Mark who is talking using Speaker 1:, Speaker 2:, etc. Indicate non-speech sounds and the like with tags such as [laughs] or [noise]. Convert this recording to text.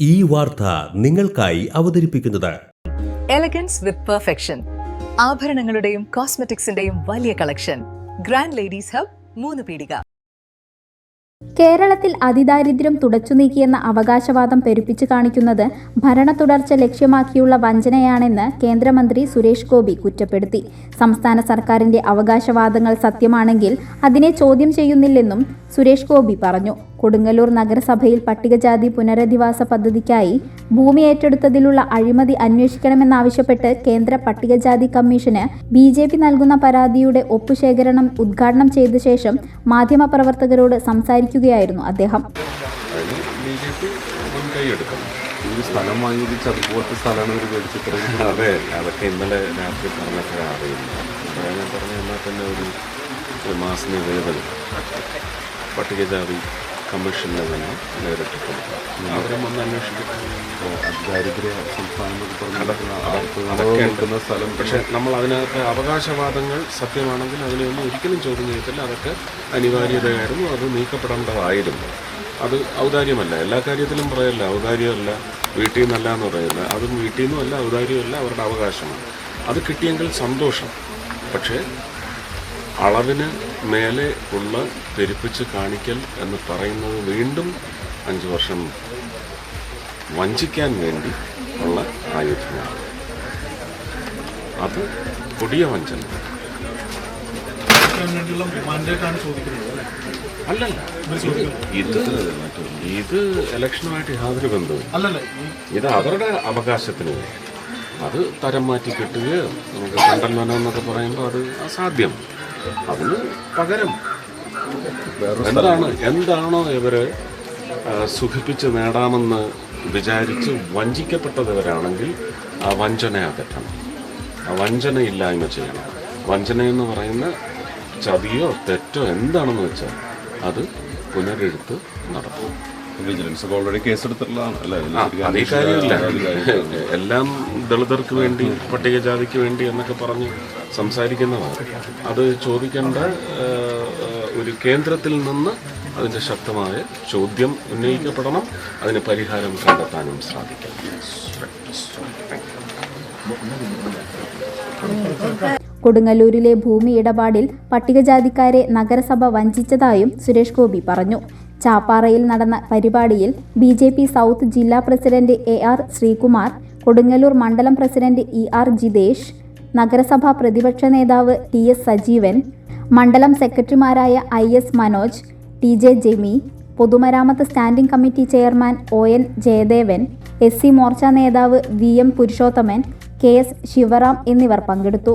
Speaker 1: ഈ വാർത്ത നിങ്ങൾക്കായി അവതരിപ്പിക്കുന്നത്.
Speaker 2: എലഗൻസ് വിത്ത് പെർഫെക്ഷൻ ആഭരണങ്ങളുടെയും കോസ്മെറ്റിക്സിന്റെയും വലിയ കളക്ഷൻ ഗ്രാൻഡ് ലേഡീസ് ഹബ് മൂന്ന് പീടിക.
Speaker 3: കേരളത്തിൽ അതിദാരിദ്ര്യം തുടച്ചുനീക്കിയെന്ന അവകാശവാദം പെരുപ്പിച്ചു കാണിക്കുന്നത് ഭരണ തുടർച്ച ലക്ഷ്യമാക്കിയുള്ള വഞ്ചനയാണെന്ന് കേന്ദ്രമന്ത്രി സുരേഷ് ഗോപി കുറ്റപ്പെടുത്തി. സംസ്ഥാന സർക്കാരിന്റെ അവകാശവാദങ്ങൾ സത്യമാണെങ്കിൽ അതിനെ ചോദ്യം ചെയ്യുന്നില്ലെന്നും സുരേഷ് ഗോപി പറഞ്ഞു. കൊടുങ്ങല്ലൂർ നഗരസഭയിൽ പട്ടികജാതി പുനരധിവാസ പദ്ധതിക്കായി ഭൂമി ഏറ്റെടുത്തതിലുള്ള അഴിമതി അന്വേഷിക്കണമെന്നാവശ്യപ്പെട്ട് കേന്ദ്ര പട്ടികജാതി കമ്മീഷന് ബി ജെ പി നൽകുന്ന പരാതിയുടെ ഒപ്പുശേഖരണം ഉദ്ഘാടനം ചെയ്ത ശേഷം മാധ്യമപ്രവർത്തകരോട് സംസാരിക്കുകയായിരുന്നു അദ്ദേഹം.
Speaker 4: ഒരു സ്ഥലം വാങ്ങിച്ച് അതുപോലത്തെ സ്ഥലമാണ് ഒരു മേടിച്ചിട്ട് [laughs] അതെ അതൊക്കെ ഇന്നലെ രാത്രി പറഞ്ഞപ്പോഴാണ് അറിയുന്നത്. അപ്പോൾ ഞാൻ പറഞ്ഞു എന്നാൽ തന്നെ ഒരു ഒരു മാസ നിവേദനം പട്ടികജാതി കമ്മീഷനെ തന്നെ നേരിട്ട് കൊടുക്കാം അന്വേഷിക്കട്ടെ ദാരിദ്ര്യ സംസ്ഥാനം നിൽക്കുന്ന സ്ഥലം പക്ഷേ നമ്മൾ അതിനകത്ത് അവകാശവാദങ്ങൾ സത്യമാണെങ്കിൽ അതിനെയൊന്നും ഒരിക്കലും ചോദ്യം ചെയ്യത്തില്ല. അതൊക്കെ അനിവാര്യതയായിരുന്നു. അത് നീക്കപ്പെടേണ്ടതായിരുന്നു. അത് ഔദാര്യമല്ല. എല്ലാ കാര്യത്തിലും പറയല്ല. ഔദാര്യമല്ല. വീട്ടിൽ നിന്നല്ല എന്ന് പറയുന്നത് അതും വീട്ടിൽ നിന്നുമല്ല ഔദാര്യമല്ല. അവരുടെ അവകാശമാണ്. അത് കിട്ടിയെങ്കിൽ സന്തോഷം. പക്ഷേ അളവിന് മേലെ ഉള്ള പെരുപ്പിച്ച് കാണിക്കൽ എന്ന് പറയുന്നത് വീണ്ടും അഞ്ച് വർഷം വഞ്ചിക്കാൻ വേണ്ടി ഉള്ള ആയുധമാണ്. അത് കൊടിയ വഞ്ചന. അല്ലല്ല. ഇത് ഇത് ഇലക്ഷനുമായിട്ട് യാതൊരു ബന്ധവും ഇത് അവരുടെ അവകാശത്തിന് വേണ്ടി. അത് തരം മാറ്റി കിട്ടുകയോ നമുക്ക് കണ്ടൽ വനം എന്നൊക്കെ പറയുമ്പോൾ അത് അസാധ്യം. അതിന് പകരം എന്താണ് എന്താണോ ഇവർ സുഖിപ്പിച്ച് നേടാമെന്ന് വിചാരിച്ച് വഞ്ചിക്കപ്പെട്ടവരാണെങ്കിൽ ആ വഞ്ചന അകറ്റണം. ആ വഞ്ചന ഇല്ലായ്മ ചെയ്യണം. വഞ്ചന എന്ന് പറയുന്ന ചതിയോ തെറ്റോ എന്താണെന്ന് വെച്ചാൽ അത് പുനരെടുത്ത് നടത്തും.
Speaker 5: വിജിലൻസ് ഒക്കെ ഓൾറെഡി കേസെടുത്തിട്ടുള്ളതാണ് അല്ലേ?
Speaker 4: ആ, അത് ഈ കാര്യമില്ല. എല്ലാം ദളിതർക്ക് വേണ്ടി പട്ടികജാതിക്ക് വേണ്ടി എന്നൊക്കെ പറഞ്ഞ് സംസാരിക്കുന്നതാണ് അത് ചോദിക്കേണ്ട ഒരു കേന്ദ്രത്തിൽ നിന്ന് അതിന്റെ ശക്തമായ ചോദ്യം ഉന്നയിക്കപ്പെടണം. അതിന് പരിഹാരം കണ്ടെത്താനും സാധിക്കും.
Speaker 3: കൊടുങ്ങല്ലൂരിലെ ഭൂമി ഇടപാടിൽ പട്ടികജാതിക്കാരെ നഗരസഭ വഞ്ചിച്ചതായും സുരേഷ് ഗോപി പറഞ്ഞു. ചാപ്പാറയിൽ നടന്ന പരിപാടിയിൽ ബി ജെ പി സൗത്ത് ജില്ലാ president A R Sreekumar Kodungallur മണ്ഡലം പ്രസിഡന്റ് ഇ ആർ ജിതേഷ് നഗരസഭാ പ്രതിപക്ഷ നേതാവ് ടി എസ് സജീവൻ മണ്ഡലം സെക്രട്ടറിമാരായ I S Manoj T J Jemi പൊതുമരാമത്ത് standing committee chairman O N Jayadevan S C Morcha നേതാവ് V M Purushothaman K S Sivaram എന്നിവർ പങ്കെടുത്തു.